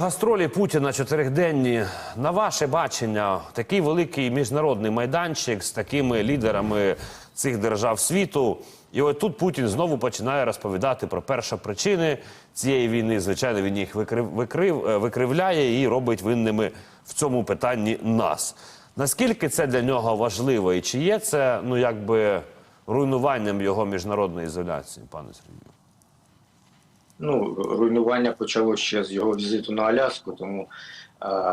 Гастролі Путіна чотириденні. На ваше бачення, такий великий міжнародний майданчик з такими лідерами цих держав світу. І от тут Путін знову починає розповідати про першопричини цієї війни. Звичайно, він їх викрив, викрив, е, викривляє і робить винними в цьому питанні нас. Наскільки це для нього важливо, і чи є це ну якби руйнуванням його міжнародної ізоляції, пане Сергію? Ну, руйнування почало ще з його візиту на Аляску, тому,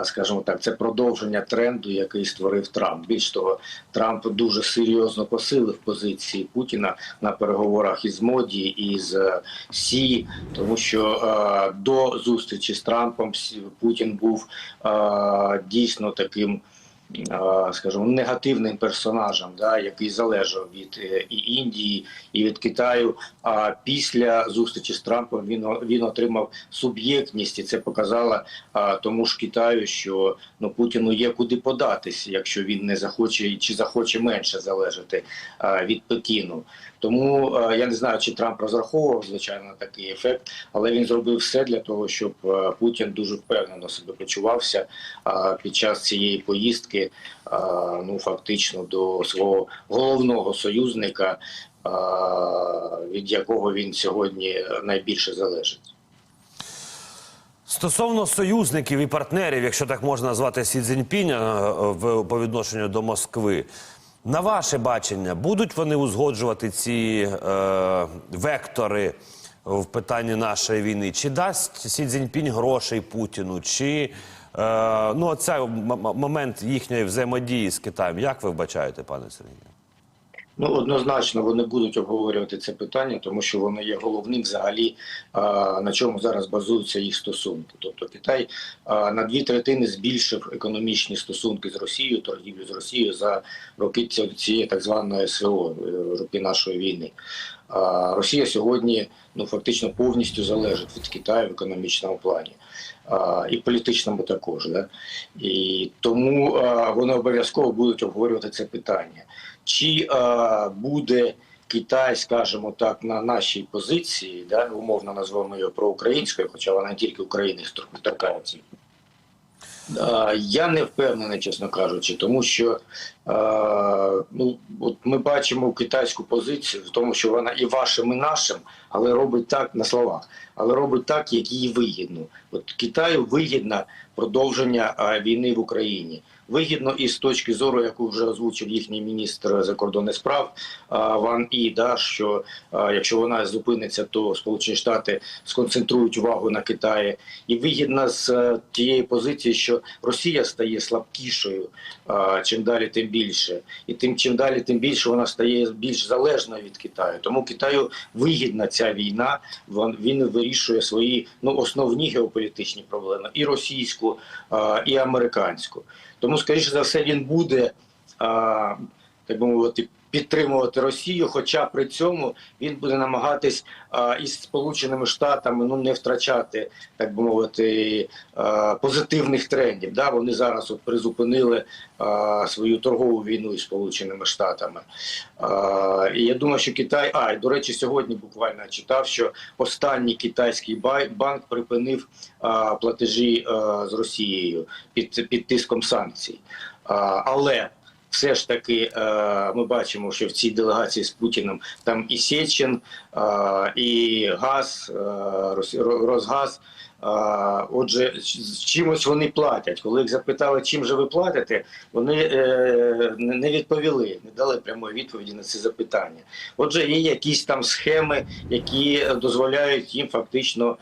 скажімо так, це продовження тренду, який створив Трамп. Більш того, Трамп дуже серйозно посилив позиції Путіна на переговорах із Моді і з е, Сі, тому що е, до зустрічі з Трампом Путін був е, дійсно таким. Е, Скажімо, негативним персонажем, да, який залежав від е, і Індії, і від Китаю. А після зустрічі з Трампом він він отримав суб'єктність, і це показало а, тому ж Китаю, що ну Путіну є куди податися, якщо він не захоче чи захоче менше залежати а, від Пекіну. Тому я не знаю, чи Трамп розраховував звичайно такий ефект, але він зробив все для того, щоб Путін дуже впевнено себе почувався під час цієї поїздки. Ну фактично до свого головного союзника, від якого він сьогодні найбільше залежить. Стосовно союзників і партнерів, якщо так можна назвати Сі Цзіньпіня е, по відношенню до Москви, на ваше бачення, будуть вони узгоджувати ці е, вектори в питанні нашої війни? Чи дасть Сі Цзіньпінь грошей Путіну? Чи е, ну м- момент їхньої взаємодії з Китаєм? Як ви вбачаєте, пане Сергію? Ну однозначно вони будуть обговорювати це питання, тому що воно є головним взагалі на чому зараз базуються їх стосунки. Тобто Китай на дві третини збільшив економічні стосунки з Росією, торгівлю з Росією за роки цієї так званої СВО, е, роки нашої війни. Росія сьогодні ну фактично повністю залежить від Китаю в економічному плані. І політичному також, да? і тому вони обов'язково будуть обговорювати це питання чи буде Китай, скажімо так, на нашій позиції, да, умовно назвемо її проукраїнською, хоча вона не тільки України торкається. Я не впевнений, чесно кажучи, тому що ну, от ми бачимо китайську позицію в тому, що вона і вашим, і нашим, але робить так на словах, але робить так, як їй вигідно. От Китаю вигідно продовження е, війни в Україні. Вигідно і з точки зору, яку вже озвучив їхній міністр закордонних справ Ван І, да, що якщо вона зупиниться, то Сполучені Штати сконцентрують увагу на Китаї. І вигідно з е, тієї позиції, що Росія стає слабкішою, чим далі, тим більше, і тим чим далі, тим більше вона стає більш залежною від Китаю. Тому Китаю вигідна ця війна. Він вирішує свої ну основні геополітичні проблеми і російську, і американську. Тому, скоріше за все, він буде так би мовити. Підтримувати Росію, хоча при цьому він буде намагатись а, із Сполученими Штатами ну не втрачати, так би мовити, а, позитивних трендів. Да? Вони зараз от призупинили а, свою торгову війну із Сполученими Штатами. А, і я думаю, що Китай, а і до речі, сьогодні буквально читав, що останній китайський бай- банк припинив а, платежі а, з Росією під, під тиском санкцій. А, але все ж таки е, ми бачимо, що в цій делегації з Путіним там і Сечин, е, і Газ, е, Росгаз. Отже, чимось вони платять. Коли їх запитали, чим же ви платите, вони не відповіли, не дали прямої відповіді на це запитання. Отже, є якісь там схеми, які дозволяють їм фактично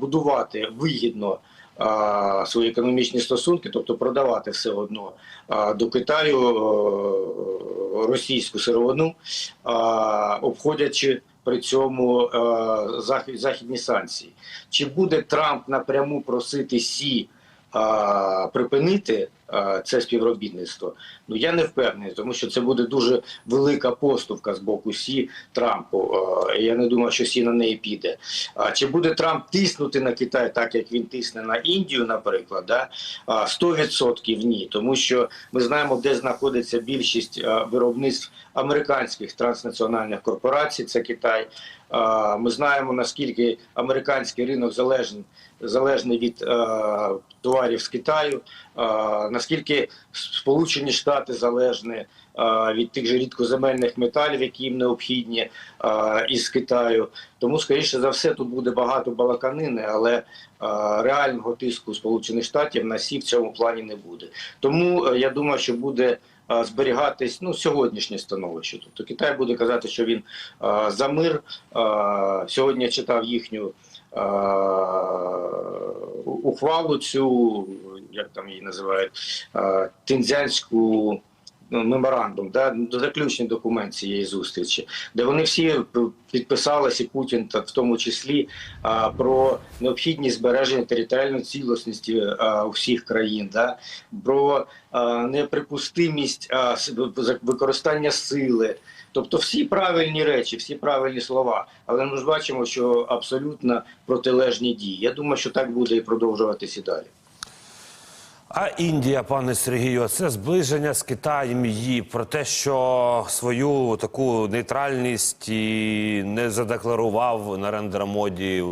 будувати вигідно свої економічні стосунки, тобто продавати все одно до Китаю російську сировину, обходячи при цьому захід, західні санкції. Чи буде Трамп напряму просити Сі припинити це співробітництво. Ну я не впевнений, тому що це буде дуже велика поступка з боку Сі Трампу. Е, Я не думаю, що Сі на неї піде. А чи буде Трамп тиснути на Китай, так як він тисне на Індію, наприклад, да? А, 100% ні, тому що ми знаємо, де знаходиться більшість е, виробництв американських транснаціональних корпорацій. Це Китай. Ми знаємо наскільки американський ринок залежний залежний від е, товарів з Китаю, наскільки Сполучені Штати залежні від тих же рідкоземельних металів, які їм необхідні із Китаю. Тому, скоріше за все, тут буде багато балаканини, але реального тиску Сполучених Штатів на СІ в цьому плані не буде. Тому е, я думаю, що буде. Е, Зберігатись ну сьогоднішнє становище. Тобто Китай буде казати, що він е, за мир. Е, сьогодні я читав їхню ухвалу цю, як там її називають, тинзянську меморандум, да, заключний документ цієї зустрічі, де вони всі підписалися, Путін та в тому числі про необхідність збереження територіальної цілісності а, усіх країн, да, про неприпустимість використання сили. Тобто всі правильні речі, всі правильні слова, але ми ж бачимо, що абсолютно протилежні дії. Я думаю, що так буде і продовжуватися далі. А Індія, пане Сергію, це зближення з Китаєм її про те, що свою таку нейтральність не задекларував на рендерамоді,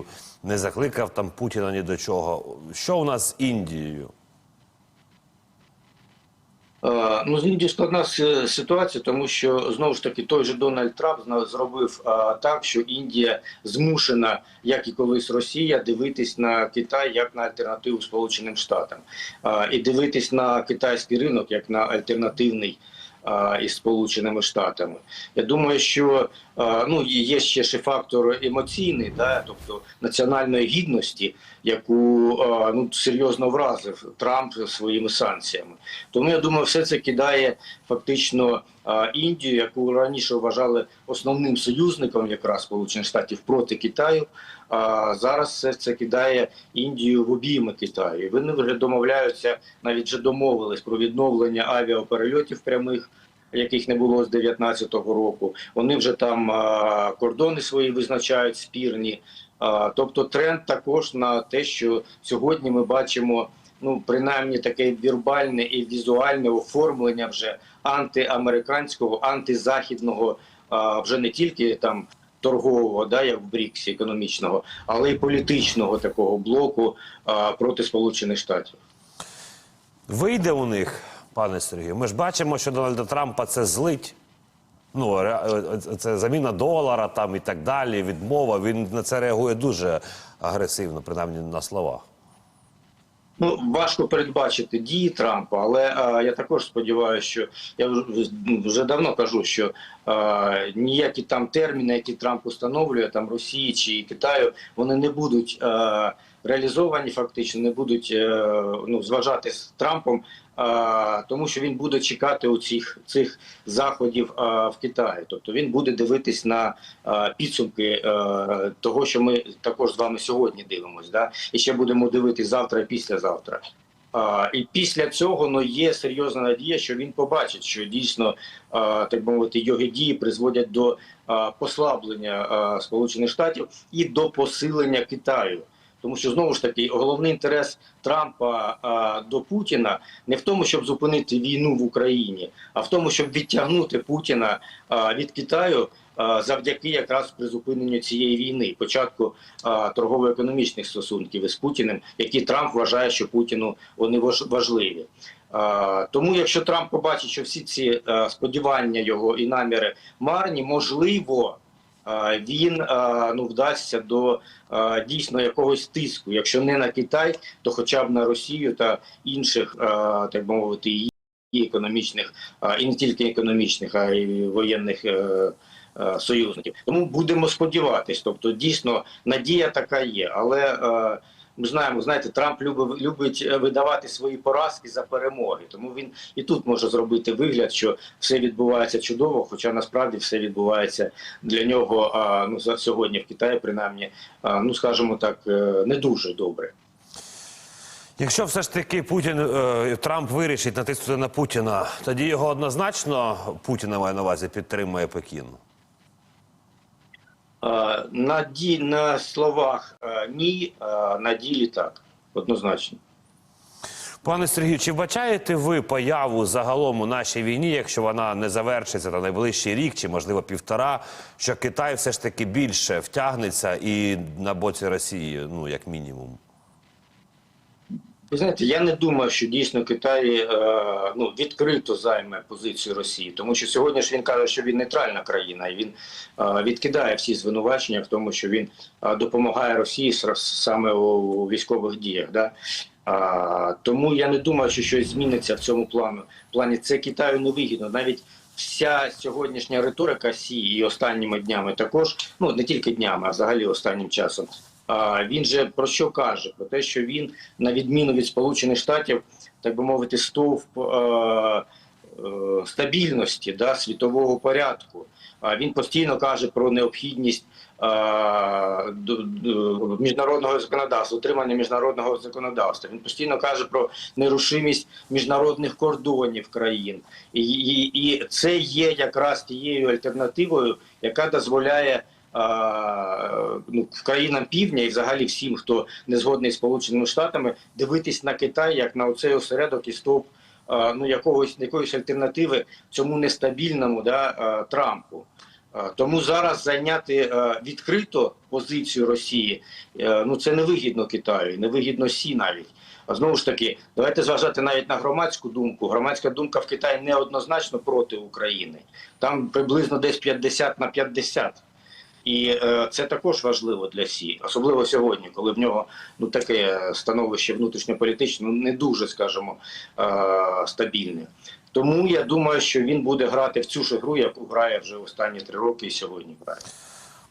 не закликав там Путіна ні до чого. Що у нас з Індією? Е, Ну, з складна ситуація, тому що знову ж таки той же Дональд Трамп зробив е, так, що Індія змушена, як і колись Росія, дивитись на Китай як на альтернативу Сполученим Штатам, Е, і дивитись на китайський ринок як на альтернативний. Із Сполученими Штатами, я думаю, що ну і є ще ще фактор емоційний, да, тобто національної гідності, яку е, ну серйозно вразив Трамп своїми санкціями. Тому я думаю, все це кидає фактично Індію, яку раніше вважали основним союзником якраз Сполучених Штатів проти Китаю. А зараз все це кидає Індію в обійми Китаю. Вони вже домовляються, навіть вже домовились про відновлення авіаперельотів прямих. Яких не було з 19-го року, вони вже там кордони свої визначають спірні. Тобто тренд також на те, що сьогодні ми бачимо ну принаймні таке вірбальне і візуальне оформлення вже антиамериканського, антизахідного, а, вже не тільки там торгового, да, як в Бріксі економічного, але й політичного такого блоку а, проти Сполучених Штатів. Вийде у них, пане Сергію. Ми ж бачимо, що Дональда Трампа це злить. Ну, е, це заміна долара там і так далі, відмова. Він на це реагує дуже агресивно, принаймні на словах. Ну важко передбачити дії Трампа, але а, я також сподіваюся, що я вже, ну, вже давно кажу, що а, ніякі там терміни, які Трамп установлює там Росії чи Китаю, вони не будуть а, реалізовані, фактично не будуть е, ну зважати з Трампом, а, тому що він буде чекати у цих цих заходів в Китаї. Тобто він буде дивитись на підсумки того, що ми також з вами сьогодні дивимося. Да? І ще будемо дивитись завтра і післязавтра. І після цього ну, є серйозна надія, що він побачить, що дійсно так мовити його дії призводять до послаблення Сполучених Штатів і до посилення Китаю. Тому що знову ж таки головний інтерес Трампа а, до Путіна не в тому, щоб зупинити війну в Україні, а в тому, щоб відтягнути Путіна а, від Китаю завдяки якраз призупиненню цієї війни, початку торгово-економічних стосунків із Путіним, які Трамп вважає, що Путіну вони важ- важливі. Тому, якщо Трамп побачить, що всі ці сподівання його і наміри марні, можливо, він ну вдасться до дійсно якогось тиску, якщо не на Китай, то хоча б на Росію та інших, так мовити, її економічних, і не тільки економічних, а й воєнних. е, е, Союзників, тому будемо сподіватись. Тобто, дійсно надія така є, але е, ми знаємо, знаєте, Трамп любить, любить е, видавати свої поразки за перемоги. Тому він і тут може зробити вигляд, що все відбувається чудово, хоча насправді все відбувається для нього а, ну за сьогодні в Китаї, принаймні, ну скажімо так, е, не дуже добре. Якщо все ж таки Путін е, Трамп вирішить натиснути на Путіна, тоді його однозначно Путіна має на увазі підтримує Пекін. Е, На, ді, на словах е, ні, а на ділі так, однозначно. Пане Сергію, чи вбачаєте ви появу загалом у нашій війні, якщо вона не завершиться на найближчий рік чи можливо півтора, що Китай все ж таки більше втягнеться і на боці Росії, ну як мінімум? Ви знаєте, я не думаю, що дійсно Китай е, ну, відкрито займе позицію Росії, тому що сьогодні ж він каже, що він нейтральна країна, і він е, відкидає всі звинувачення в тому, що він е, допомагає Росії саме у військових діях. Да? А, тому я не думаю, що щось зміниться в цьому плану. плані. Це Китаю не вигідно. Навіть вся сьогоднішня риторика Сі і останніми днями також, ну не тільки днями, а взагалі останнім часом. Він же про що каже? Про те, що він, на відміну від Сполучених Штатів, так би мовити, стовп е, стабільності да, світового порядку. Він постійно каже про необхідність міжнародного законодавства, утримання міжнародного законодавства. Він постійно каже про нерушимість міжнародних кордонів країн, і, і, і це є якраз тією альтернативою, яка дозволяє. Ну, країнам півдня і взагалі всім, хто не згодний з Сполученими Штатами, дивитись на Китай як на оцей осередок і стовп ну, якогось якоїсь альтернативи цьому нестабільному да, Трампу. Тому зараз зайняти відкрито позицію Росії е, ну це невигідно Китаю, невигідно Сі навіть. А знову ж таки, давайте зважати навіть на громадську думку. Громадська думка в Китаї неоднозначно проти України. Там приблизно десь 50 на 50. І е, це також важливо для Сі, особливо сьогодні, коли в нього ну таке становище внутрішньополітичне, ну не дуже, скажімо, е, стабільне. Тому я думаю, що він буде грати в цю ж гру, яку грає вже останні три роки і сьогодні грає.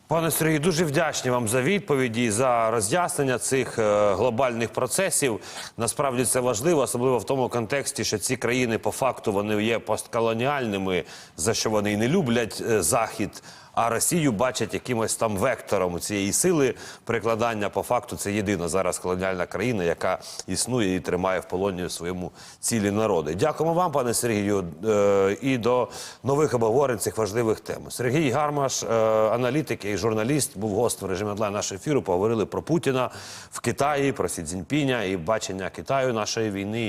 Пане Сергію, дуже вдячні вам за відповіді, за роз'яснення цих е, глобальних процесів. Насправді це важливо, особливо в тому контексті, що ці країни по факту вони є постколоніальними, за що вони і не люблять захід. А Росію бачать якимось там вектором цієї сили прикладання. По факту це єдина зараз колоніальна країна, яка існує і тримає в полоні своєму цілі народи. Дякуємо вам, пане Сергію, е, і до нових обговорень цих важливих тем. Сергій Гармаш, е, аналітик і журналіст, був гостем в режимі онлайн нашого ефіру. Поговорили про Путіна в Китаї, про Сі Цзіньпіня і бачення Китаю нашої війни.